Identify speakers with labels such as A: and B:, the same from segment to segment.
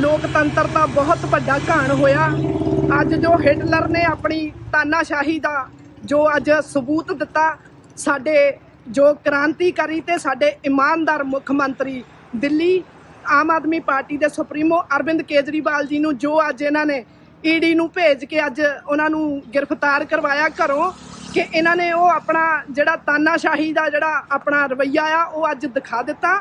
A: ਲੋਕਤੰਤਰ ਦਾ ਬਹੁਤ ਵੱਡਾ ਘਾਣ ਹੋਇਆ। ਅੱਜ ਜੋ ਹਿਟਲਰ ਨੇ ਆਪਣੀ ਤਾਨਾਸ਼ਾਹੀ ਦਾ ਜੋ ਅੱਜ ਸਬੂਤ ਦਿੱਤਾ, ਸਾਡੇ ਜੋ ਕ੍ਰਾਂਤੀਕਾਰੀ ਤੇ ਸਾਡੇ ਇਮਾਨਦਾਰ ਮੁੱਖ ਮੰਤਰੀ ਦਿੱਲੀ ਆਮ ਆਦਮੀ ਪਾਰਟੀ ਦੇ ਸੁਪਰੀਮੋ ਅਰਵਿੰਦ ਕੇਜਰੀਵਾਲ ਜੀ ਨੂੰ ਜੋ ਅੱਜ ਇਹਨਾਂ ਨੇ ਈਡੀ ਨੂੰ ਭੇਜ ਕੇ ਅੱਜ ਉਹਨਾਂ ਨੂੰ ਗ੍ਰਿਫਤਾਰ ਕਰਵਾਇਆ ਘਰੋਂ, ਕਿ ਇਹਨਾਂ ਨੇ ਉਹ ਆਪਣਾ ਜਿਹੜਾ ਤਾਨਾਸ਼ਾਹੀ ਦਾ ਜਿਹੜਾ ਆਪਣਾ ਰਵੱਈਆ ਆ, ਉਹ ਅੱਜ ਦਿਖਾ ਦਿੱਤਾ।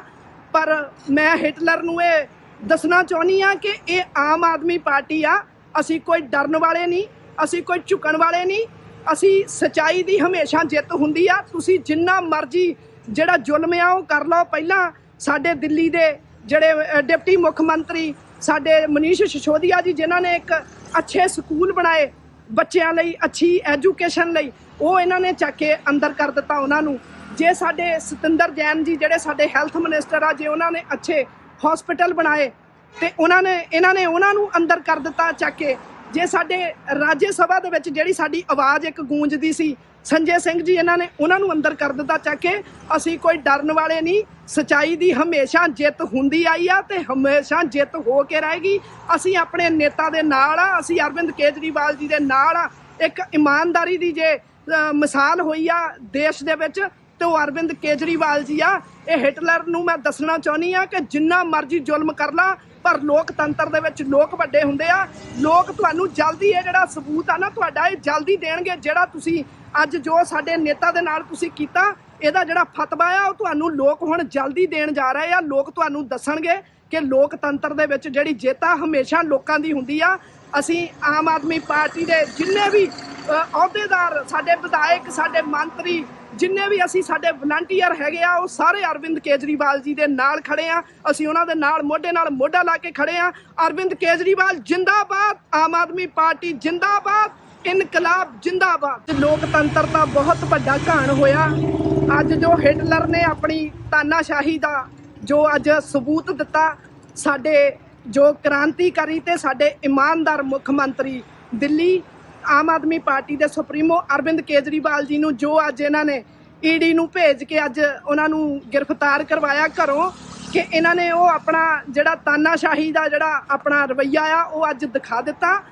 A: ਪਰ ਮੈਂ ਹਿਟਲਰ ਨੂੰ ਇਹ ਦੱਸਣਾ ਚਾਹੁੰਦੀ ਆ ਕਿ ਇਹ ਆਮ ਆਦਮੀ ਪਾਰਟੀ ਆ। ਅਸੀਂ ਕੋਈ ਡਰਨ ਵਾਲੇ ਨਹੀਂ, ਅਸੀਂ ਕੋਈ ਝੁਕਣ ਵਾਲੇ ਨਹੀਂ। ਅਸੀਂ ਸਚਾਈ ਦੀ ਹਮੇਸ਼ਾ ਜਿੱਤ ਹੁੰਦੀ ਆ। ਤੁਸੀਂ ਜਿੰਨਾ ਮਰਜ਼ੀ ਜਿਹੜਾ ਜ਼ੁਲਮ ਆ ਉਹ ਕਰ ਲਓ। ਪਹਿਲਾਂ ਸਾਡੇ ਦਿੱਲੀ ਦੇ ਜਿਹੜੇ ਡਿਪਟੀ ਮੁੱਖ ਮੰਤਰੀ ਸਾਡੇ ਮਨੀਸ਼ ਸਿਸੋਦੀਆ ਜੀ, ਜਿਨ੍ਹਾਂ ਨੇ ਇੱਕ ਅੱਛੇ ਸਕੂਲ ਬਣਾਏ ਬੱਚਿਆਂ ਲਈ, ਅੱਛੀ ਐਜੂਕੇਸ਼ਨ ਲਈ, ਉਹ ਇਹਨਾਂ ਨੇ ਚੱਕ ਕੇ ਅੰਦਰ ਕਰ ਦਿੱਤਾ ਉਹਨਾਂ ਨੂੰ। ਜੇ ਸਾਡੇ ਸਤਿੰਦਰ ਜੈਨ ਜੀ, ਜਿਹੜੇ ਸਾਡੇ ਹੈਲਥ ਮਿਨਿਸਟਰ ਆ, ਜੇ ਉਹਨਾਂ ਨੇ ਅੱਛੇ ਹਸਪੀਟਲ ਬਣਾਏ ਤੇ ਉਹਨਾਂ ਨੇ, ਇਹਨਾਂ ਨੇ ਉਹਨਾਂ ਨੂੰ ਅੰਦਰ ਕਰ ਦਿੱਤਾ ਚੱਕ ਕੇ। ਜੇ ਸਾਡੇ ਰਾਜ ਸਭਾ ਦੇ ਵਿੱਚ ਜਿਹੜੀ ਸਾਡੀ ਆਵਾਜ਼ ਇੱਕ ਗੂੰਜਦੀ ਸੀ, ਸੰਜੇ ਸਿੰਘ ਜੀ ਇਹਨਾਂ ਨੇ ਉਹਨਾਂ ਨੂੰ ਅੰਦਰ ਕਰ ਦਿੱਤਾ ਚੱਕ ਕੇ। ਅਸੀਂ ਕੋਈ ਡਰਨ ਵਾਲੇ ਨਹੀਂ, ਸਚਾਈ ਦੀ ਹਮੇਸ਼ਾ ਜਿੱਤ ਹੁੰਦੀ ਆਈ ਆ ਤੇ ਹਮੇਸ਼ਾ ਜਿੱਤ ਹੋ ਕੇ ਰਹੇਗੀ। ਅਸੀਂ ਆਪਣੇ ਨੇਤਾ ਦੇ ਨਾਲ ਆ, ਅਸੀਂ ਅਰਵਿੰਦ ਕੇਜਰੀਵਾਲ ਜੀ ਦੇ ਨਾਲ ਆ। ਇੱਕ ਇਮਾਨਦਾਰੀ ਦੀ ਜੇ ਮਿਸਾਲ ਹੋਈ ਆ ਦੇਸ਼ ਦੇ ਵਿੱਚ ਤੇ ਉਹ ਅਰਵਿੰਦ ਕੇਜਰੀਵਾਲ ਜੀ ਆ। ਇਹ ਹਿਟਲਰ ਨੂੰ ਮੈਂ ਦੱਸਣਾ ਚਾਹੁੰਦੀ ਆ ਕਿ ਜਿੰਨਾ ਮਰਜ਼ੀ ਜ਼ੁਲਮ ਕਰ ਲਾ, ਪਰ ਲੋਕਤੰਤਰ ਦੇ ਵਿੱਚ ਲੋਕ ਵੱਡੇ ਹੁੰਦੇ ਆ। ਲੋਕ ਤੁਹਾਨੂੰ ਜਲਦੀ ਇਹ ਜਿਹੜਾ ਸਬੂਤ ਆ ਨਾ ਤੁਹਾਡਾ, ਇਹ ਜਲਦੀ ਦੇਣਗੇ ਜਿਹੜਾ ਤੁਸੀਂ ਅੱਜ ਜੋ ਸਾਡੇ ਨੇਤਾ ਦੇ ਨਾਲ ਤੁਸੀਂ ਕੀਤਾ, ਇਹਦਾ ਜਿਹੜਾ ਫਤਵਾ ਆ, ਉਹ ਤੁਹਾਨੂੰ ਲੋਕ ਹੁਣ ਜਲਦੀ ਦੇਣ ਜਾ ਰਹੇ ਆ। ਲੋਕ ਤੁਹਾਨੂੰ ਦੱਸਣਗੇ ਕਿ ਲੋਕਤੰਤਰ ਦੇ ਵਿੱਚ ਜਿਹੜੀ ਜਿੱਤ ਆ, ਹਮੇਸ਼ਾ ਲੋਕਾਂ ਦੀ ਹੁੰਦੀ ਆ। ਅਸੀਂ ਆਮ ਆਦਮੀ ਪਾਰਟੀ ਦੇ ਜਿੰਨੇ ਵੀ ਅਹੁਦੇਦਾਰ, ਸਾਡੇ ਵਿਧਾਇਕ, ਸਾਡੇ ਮੰਤਰੀ, ਜਿੰਨੇ ਵੀ ਅਸੀਂ ਸਾਡੇ ਵਲੰਟੀਅਰ ਹੈਗੇ ਆ, ਉਹ ਸਾਰੇ ਅਰਵਿੰਦ ਕੇਜਰੀਵਾਲ ਜੀ ਦੇ ਨਾਲ ਖੜੇ ਆ। ਅਸੀਂ ਉਹਨਾਂ ਦੇ ਨਾਲ, ਮੋਢੇ ਨਾਲ ਮੋਢਾ ਲਾ ਕੇ ਖੜੇ ਆ। ਅਰਵਿੰਦ ਕੇਜਰੀਵਾਲ ਜਿੰਦਾਬਾਦ, ਆਮ ਆਦਮੀ ਪਾਰਟੀ ਜਿੰਦਾਬਾਦ, ਇਨਕਲਾਬ ਜਿੰਦਾਬਾਦ। ਲੋਕਤੰਤਰ ਦਾ ਬਹੁਤ ਵੱਡਾ ਘਾਣ ਹੋਇਆ। ਅੱਜ ਜੋ ਹਿਟਲਰ ਨੇ ਆਪਣੀ ਤਾਨਾਸ਼ਾਹੀ ਦਾ ਜੋ ਅੱਜ ਸਬੂਤ ਦਿੱਤਾ, ਸਾਡੇ ਜੋ ਕ੍ਰਾਂਤੀਕਾਰੀ ਤੇ ਸਾਡੇ ਇਮਾਨਦਾਰ ਮੁੱਖ ਮੰਤਰੀ ਦਿੱਲੀ ਆਮ ਆਦਮੀ ਪਾਰਟੀ ਦੇ ਸੁਪਰੀਮੋ ਅਰਵਿੰਦ ਕੇਜਰੀਵਾਲ ਜੀ ਨੂੰ ਜੋ ਅੱਜ ਇਹਨਾਂ ਨੇ ਈਡੀ ਨੂੰ ਭੇਜ ਕੇ ਅੱਜ ਉਹਨਾਂ ਨੂੰ ਗ੍ਰਿਫਤਾਰ ਕਰਵਾਇਆ ਘਰੋਂ ਕਿ ਇਹਨਾਂ ਨੇ ਉਹ ਆਪਣਾ ਜਿਹੜਾ ਤਾਨਾਸ਼ਾਹੀ ਦਾ ਜਿਹੜਾ ਆਪਣਾ ਰਵੱਈਆ ਆ, ਉਹ ਅੱਜ ਦਿਖਾ ਦਿੱਤਾ।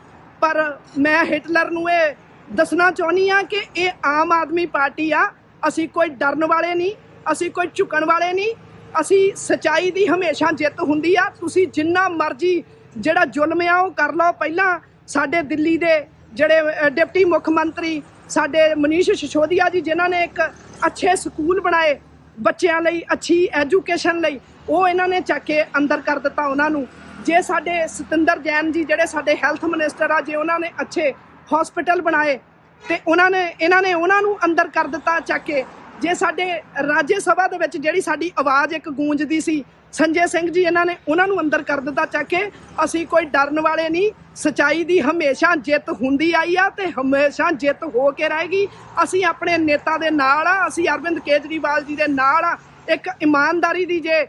A: ਪਰ ਮੈਂ ਹਿਟਲਰ ਨੂੰ ਇਹ ਦੱਸਣਾ ਚਾਹੁੰਦੀ ਆ ਕਿ ਇਹ ਆਮ ਆਦਮੀ ਪਾਰਟੀ ਆ, ਅਸੀਂ ਕੋਈ ਡਰਨ ਵਾਲੇ ਨਹੀਂ, ਅਸੀਂ ਕੋਈ ਝੁਕਣ ਵਾਲੇ ਨਹੀਂ, ਅਸੀਂ ਸਚਾਈ ਦੀ ਹਮੇਸ਼ਾ ਜਿੱਤ ਹੁੰਦੀ ਆ। ਤੁਸੀਂ ਜਿੰਨਾ ਮਰਜ਼ੀ ਜਿਹੜਾ ਜ਼ੁਲਮ ਆ, ਉਹ ਕਰ ਲਓ। ਪਹਿਲਾਂ ਸਾਡੇ ਦਿੱਲੀ ਦੇ ਜਿਹੜੇ ਡਿਪਟੀ ਮੁੱਖ ਮੰਤਰੀ ਸਾਡੇ ਮਨੀਸ਼ ਸਿਸੋਦੀਆ ਜੀ, ਜਿਨ੍ਹਾਂ ਨੇ ਇੱਕ ਅੱਛੇ ਸਕੂਲ ਬਣਾਏ ਬੱਚਿਆਂ ਲਈ, ਅੱਛੀ ਐਜੂਕੇਸ਼ਨ ਲਈ, ਉਹ ਇਹਨਾਂ ਨੇ ਚੱਕ ਕੇ ਅੰਦਰ ਕਰ ਦਿੱਤਾ ਉਹਨਾਂ ਨੂੰ। ਜੇ ਸਾਡੇ ਸਤਿੰਦਰ ਜੈਨ ਜੀ, ਜਿਹੜੇ ਸਾਡੇ ਹੈਲਥ ਮਿਨਿਸਟਰ ਆ, ਜੇ ਉਹਨਾਂ ਨੇ ਅੱਛੇ ਹਸਪੀਟਲ ਬਣਾਏ, ਤੇ ਉਹਨਾਂ ਨੇ, ਇਹਨਾਂ ਨੇ ਉਹਨਾਂ ਨੂੰ ਅੰਦਰ ਕਰ ਦਿੱਤਾ ਚੱਕ ਕੇ। ਜੇ ਸਾਡੇ ਰਾਜ ਸਭਾ ਦੇ ਵਿੱਚ ਜਿਹੜੀ ਸਾਡੀ ਆਵਾਜ਼ ਇੱਕ ਗੂੰਜਦੀ ਸੀ, ਸੰਜੇ ਸਿੰਘ ਜੀ ਇਹਨਾਂ ਨੇ ਉਹਨਾਂ ਨੂੰ ਅੰਦਰ ਕਰ ਦਿੱਤਾ ਚੱਕ ਕੇ, ਅਸੀਂ ਕੋਈ ਡਰਨ ਵਾਲੇ ਨਹੀਂ, ਸਚਾਈ ਦੀ ਹਮੇਸ਼ਾ ਜਿੱਤ ਹੁੰਦੀ ਆਈ ਆ ਤੇ ਹਮੇਸ਼ਾ ਜਿੱਤ ਹੋ ਕੇ ਰਹੇਗੀ। ਅਸੀਂ ਆਪਣੇ ਨੇਤਾ ਦੇ ਨਾਲ ਆ, ਅਸੀਂ ਅਰਵਿੰਦ ਕੇਜਰੀਵਾਲ ਜੀ ਦੇ ਨਾਲ ਆ। ਇੱਕ ਇਮਾਨਦਾਰੀ ਦੀ ਜੇ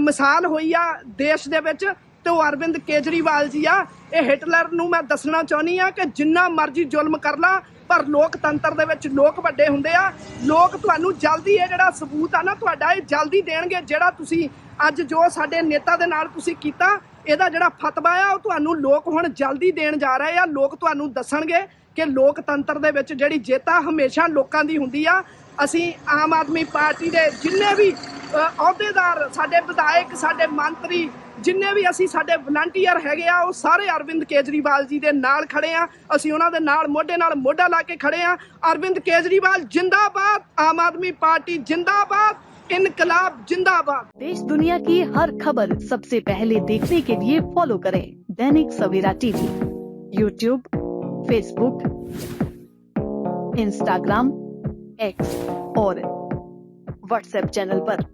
A: ਮਿਸਾਲ ਹੋਈ ਆ ਦੇਸ਼ ਦੇ ਵਿੱਚ, ਤੇ ਉਹ ਅਰਵਿੰਦ ਕੇਜਰੀਵਾਲ ਜੀ ਆ। ਇਹ ਹਿਟਲਰ ਨੂੰ ਮੈਂ ਦੱਸਣਾ ਚਾਹੁੰਦੀ ਆ ਕਿ ਜਿੰਨਾ ਮਰਜ਼ੀ ਜ਼ੁਲਮ ਕਰ ਲਾ ਪਰ ਲੋਕਤੰਤਰ ਦੇ ਵਿੱਚ ਲੋਕ ਵੱਡੇ ਹੁੰਦੇ ਆ। ਲੋਕ ਤੁਹਾਨੂੰ ਜਲਦੀ ਇਹ ਜਿਹੜਾ ਸਬੂਤ ਆ ਨਾ ਤੁਹਾਡਾ, ਇਹ ਜਲਦੀ ਦੇਣਗੇ ਜਿਹੜਾ ਤੁਸੀਂ ਅੱਜ ਜੋ ਸਾਡੇ ਨੇਤਾ ਦੇ ਨਾਲ ਤੁਸੀਂ ਕੀਤਾ, ਇਹਦਾ ਜਿਹੜਾ ਫਤਵਾ ਆ, ਉਹ ਤੁਹਾਨੂੰ ਲੋਕ ਹੁਣ ਜਲਦੀ ਦੇਣ ਜਾ ਰਹੇ ਆ। ਲੋਕ ਤੁਹਾਨੂੰ ਦੱਸਣਗੇ ਕਿ ਲੋਕਤੰਤਰ ਦੇ ਵਿੱਚ ਜਿਹੜੀ ਜਿੱਤ ਆ, ਹਮੇਸ਼ਾ ਲੋਕਾਂ ਦੀ ਹੁੰਦੀ ਆ। ਅਸੀਂ ਆਮ ਆਦਮੀ ਪਾਰਟੀ ਦੇ ਜਿੰਨੇ ਵੀ ਅਹੁਦੇਦਾਰ, ਸਾਡੇ ਵਿਧਾਇਕ, ਸਾਡੇ ਮੰਤਰੀ ਜਿੰਨੇ ਵੀ ਅਸੀਂ ਸਾਡੇ ਵਲੰਟੀਅਰ ਹੈਗੇ ਆ ਉਹ ਸਾਰੇ ਅਰਵਿੰਦ ਕੇਜਰੀਵਾਲ ਜੀ ਦੇ ਨਾਲ ਖੜੇ ਆ ਅਸੀਂ ਉਹਨਾਂ ਦੇ ਨਾਲ ਮੋਢੇ ਨਾਲ ਮੋਢਾ ਲਾ ਕੇ ਖੜੇ ਆ ਅਰਵਿੰਦ ਕੇਜਰੀਵਾਲ ਜਿੰਦਾਬਾਦ ਆਮ ਆਦਮੀ ਪਾਰਟੀ ਜਿੰਦਾਬਾਦ इनकलाब जिंदाबाद
B: देश दुनिया की हर खबर सबसे पहले देखने के लिए फॉलो करें Dainik Savera TV YouTube Facebook Instagram X और व्हाट्सएप चैनल पर।